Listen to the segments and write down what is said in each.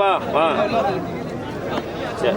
வா வா சரி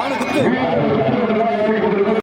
ஆளு குத்து